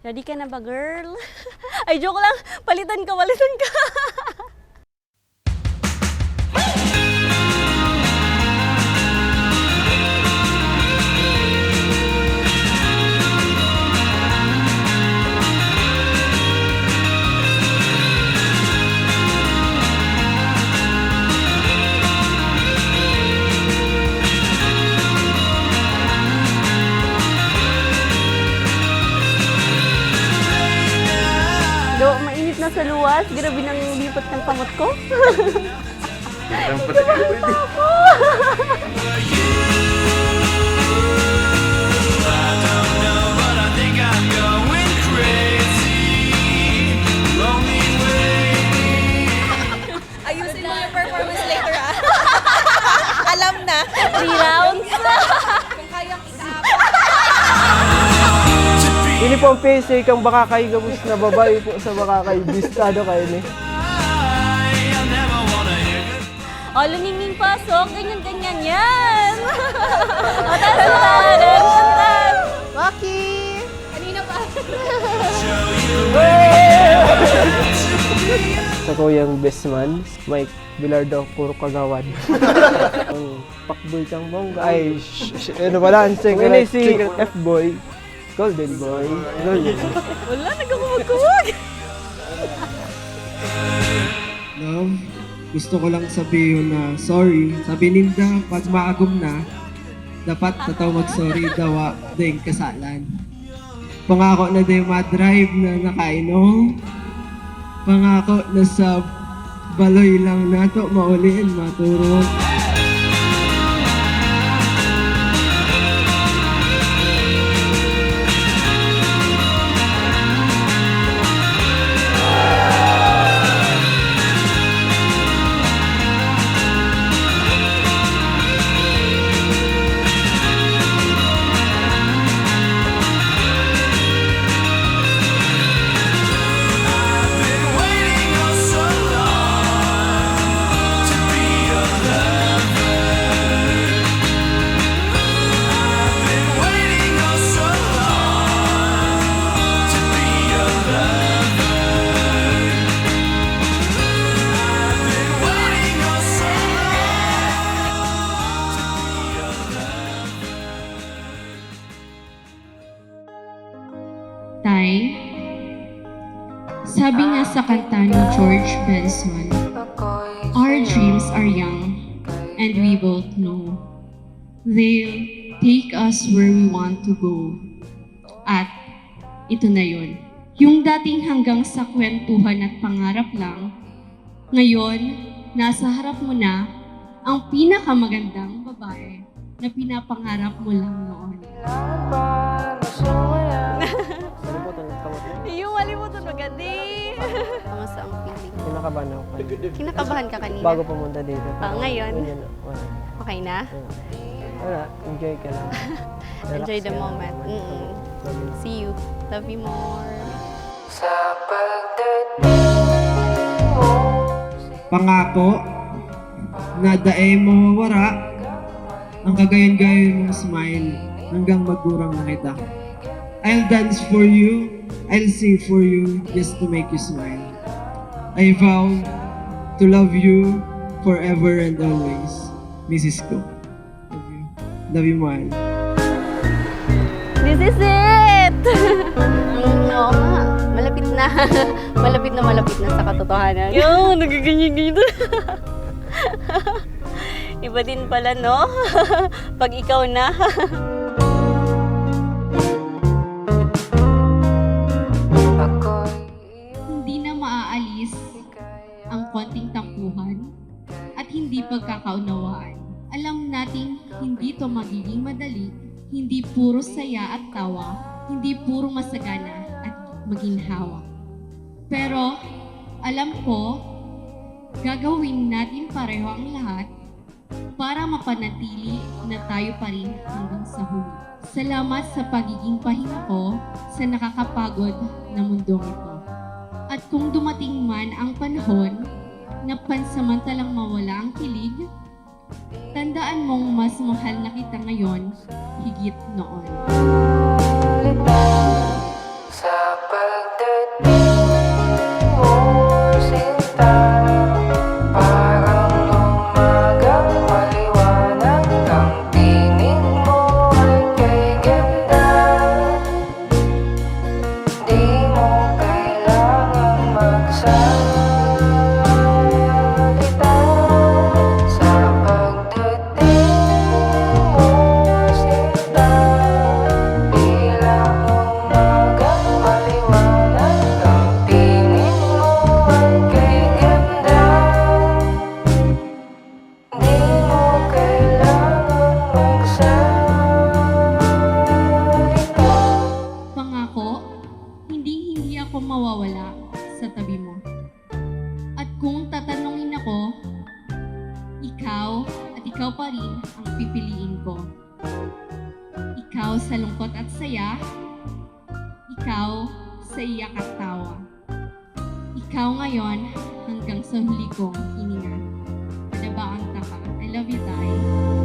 Ready ka na ba, girl? Ay, joke lang. Palitan ka, palitan ka. luwas. Grabe nang lipat ng kamot ko. Ayusin Ini po ang PC kang baka kay gabus na babae po sa baka kay bistado kayo ni. O, luningning pasok. Ganyan, ganyan yan. o, taran, taran. Maki! Kanina pa. Sa kuyang best man, Mike Bilardo, puro kagawan. Ang pakboy kang bongga. Ay, sh- sh- ano pala, ang secret, si F-boy. Golden boy. Golden. Wala, nagkakumagkuwag. Love, gusto ko lang sabihin na sorry. Sabi ninda, pag maagom na, dapat tataw mag-sorry dawa ding kasalan. Pangako na din ma-drive na nakainom. Pangako na sa baloy lang nato maulin maturo. Sabi nga sa kanta ni George Benson, Our dreams are young, and we both know they'll take us where we want to go. At ito na yun. Yung dating hanggang sa kwentuhan at pangarap lang, ngayon, nasa harap mo na ang pinakamagandang babae na pinapangarap mo lang noon. Kamusta ang feeling? Kinakabahan ako kanina. Kinakabahan ka kanina? Bago pumunta dito. Ah, ngayon? Ganyan, wala. Okay na? Wala, enjoy ka lang. Enjoy the moment. Mm-mm. See you. Love you more. Pangako na dae mo wara ang kagayon-gayon mong smile hanggang magurang na kita. I'll dance for you, I'll sing for you just to make you smile. I vow to love you forever and always, Mrs. Ko. Love you. Love you, mahal. This is it! oo nga. Malapit na. malapit na malapit na sa katotohanan. Yo, nagaganyan-ganyan doon. Iba din pala, no? Pag ikaw na. Nating hindi to magiging madali, hindi puro saya at tawa, hindi puro masagana at maginhawa. Pero alam ko, gagawin natin pareho ang lahat para mapanatili na tayo pa rin hanggang sa huli. Salamat sa pagiging pahinga ko sa nakakapagod na mundong ito. At kung dumating man ang panahon na pansamantalang mawala ang kilig, tandaan mong mas mahal na kita ngayon higit noon. Sa ikaw pa rin ang pipiliin ko. Ikaw sa lungkot at saya, ikaw sa iyak at tawa. Ikaw ngayon hanggang sa huli kong hininga. Padabaan ta ka. I love you, Tay.